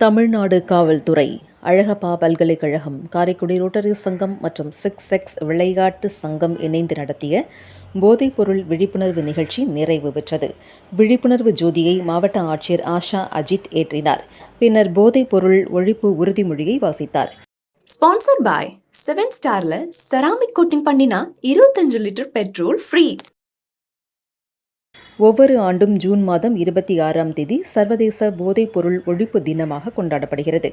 தமிழ்நாடு காவல்துறை அழகப்பா பல்கலைக்கழகம் காரைக்குடி ரோட்டரி சங்கம் மற்றும் சிக்ஸ் எக்ஸ் விளையாட்டு சங்கம் இணைந்து நடத்திய போதைப்பொருள் விழிப்புணர்வு நிகழ்ச்சி நிறைவு பெற்றது. விழிப்புணர்வு ஜோதியை மாவட்ட ஆட்சியர் ஆஷா அஜித் ஏற்றினார். பின்னர் போதைப்பொருள் ஒழிப்பு உறுதிமொழியை வாசித்தார். ஸ்பான்சர் பாய் செவன் ஸ்டார்ல செராமிக் கோட்டிங் பண்ணினா இருபத்தஞ்சு லிட்டர் பெட்ரோல் ஃப்ரீ ஒவ்வொரு ஆண்டும் ஜூன் மாதம் இருபத்தி ஆறாம் தேதி சர்வதேச போதைப்பொருள் ஒழிப்பு தினமாக கொண்டாடப்படுகிறது.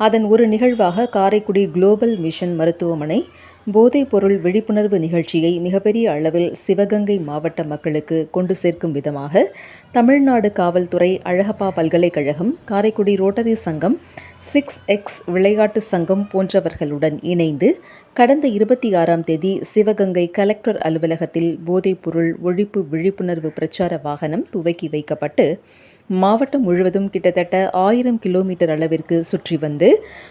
அதன் ஒரு நிகழ்வாக காரைக்குடி குளோபல் மிஷன் மருத்துவமனை போதைப்பொருள் விழிப்புணர்வு நிகழ்ச்சியை மிகப்பெரிய அளவில் சிவகங்கை மாவட்ட மக்களுக்கு கொண்டு சேர்க்கும் விதமாக தமிழ்நாடு காவல்துறை அழகப்பா பல்கலைக்கழகம் காரைக்குடி ரோட்டரி சங்கம் சிக்ஸ் எக்ஸ் விளையாட்டு சங்கம் போன்றவர்களுடன் இணைந்து கடந்த இருபத்தி ஆறாம் தேதி சிவகங்கை கலெக்டர் அலுவலகத்தில் போதைப்பொருள் ஒழிப்பு விழிப்புணர்வு பிரச்சார வாகனம் துவக்கி வைக்கப்பட்டு மாவட்டம் முழுவதும் கிட்டத்தட்ட ஆயிரம் கிலோமீட்டர் அளவிற்கு சுற்றி வந்து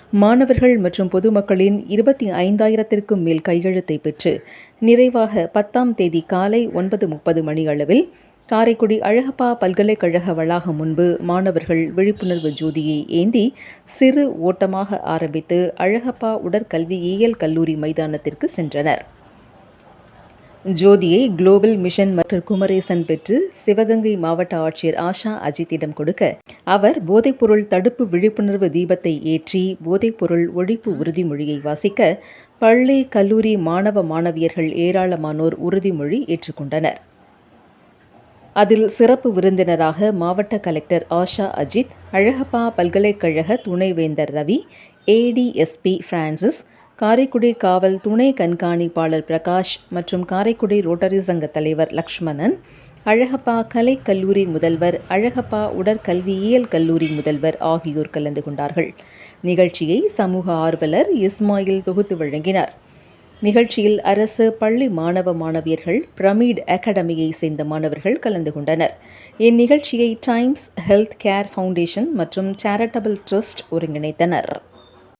மாணவர்கள் மற்றும் பொதுமக்களின் இருபத்தி ஐந்தாயிரத்திற்கும் மேல் கையெழுத்தை பெற்று நிறைவாக பத்தாம் தேதி காலை ஒன்பது முப்பது மணி அளவில் காரைக்குடி அழகப்பா பல்கலைக்கழக வளாகம் முன்பு மாணவர்கள் விழிப்புணர்வு ஜோதியை ஏந்தி சிறு ஓட்டமாக ஆரம்பித்து அழகப்பா உடற்கல்வியியல் கல்லூரி மைதானத்திற்கு சென்றனர். ஜோதியை குளோபல் மிஷன் மற்றும் குமரேசன் பெற்று சிவகங்கை மாவட்ட ஆட்சியர் ஆஷா அஜித்திடம் கொடுக்க அவர் போதைப்பொருள் தடுப்பு விழிப்புணர்வு தீபத்தை ஏற்றி போதைப்பொருள் ஒழிப்பு உறுதிமொழியை வாசிக்க பள்ளி கல்லூரி மாணவ மாணவியர்கள் ஏராளமானோர் உறுதிமொழி ஏற்றுக்கொண்டனர். அதில் சிறப்பு விருந்தினராக மாவட்ட கலெக்டர் ஆஷா அஜித் அழகப்பா பல்கலைக்கழக துணைவேந்தர் ரவி ஏடிஎஸ்பி பிரான்சிஸ் காரைக்குடி காவல் துணை கண்காணிப்பாளர் பிரகாஷ் மற்றும் காரைக்குடி ரோட்டரி சங்க தலைவர் லக்ஷ்மணன் அழகப்பா கலை கல்லூரி முதல்வர் அழகப்பா உடற்கல்வியியல் கல்லூரி முதல்வர் ஆகியோர் கலந்து கொண்டார்கள். நிகழ்ச்சியை சமூக ஆர்வலர் இஸ்மாயில் தொகுத்து வழங்கினார். நிகழ்ச்சியில் அரசு பள்ளி மாணவ மாணவியர்கள் பிரமீட் அகாடமியை சேர்ந்த மாணவர்கள் கலந்து கொண்டனர். இந்நிகழ்ச்சியை டைம்ஸ் ஹெல்த் கேர் ஃபவுண்டேஷன் மற்றும் சேரிட்டபிள் ட்ரஸ்ட் ஒருங்கிணைத்தனர்.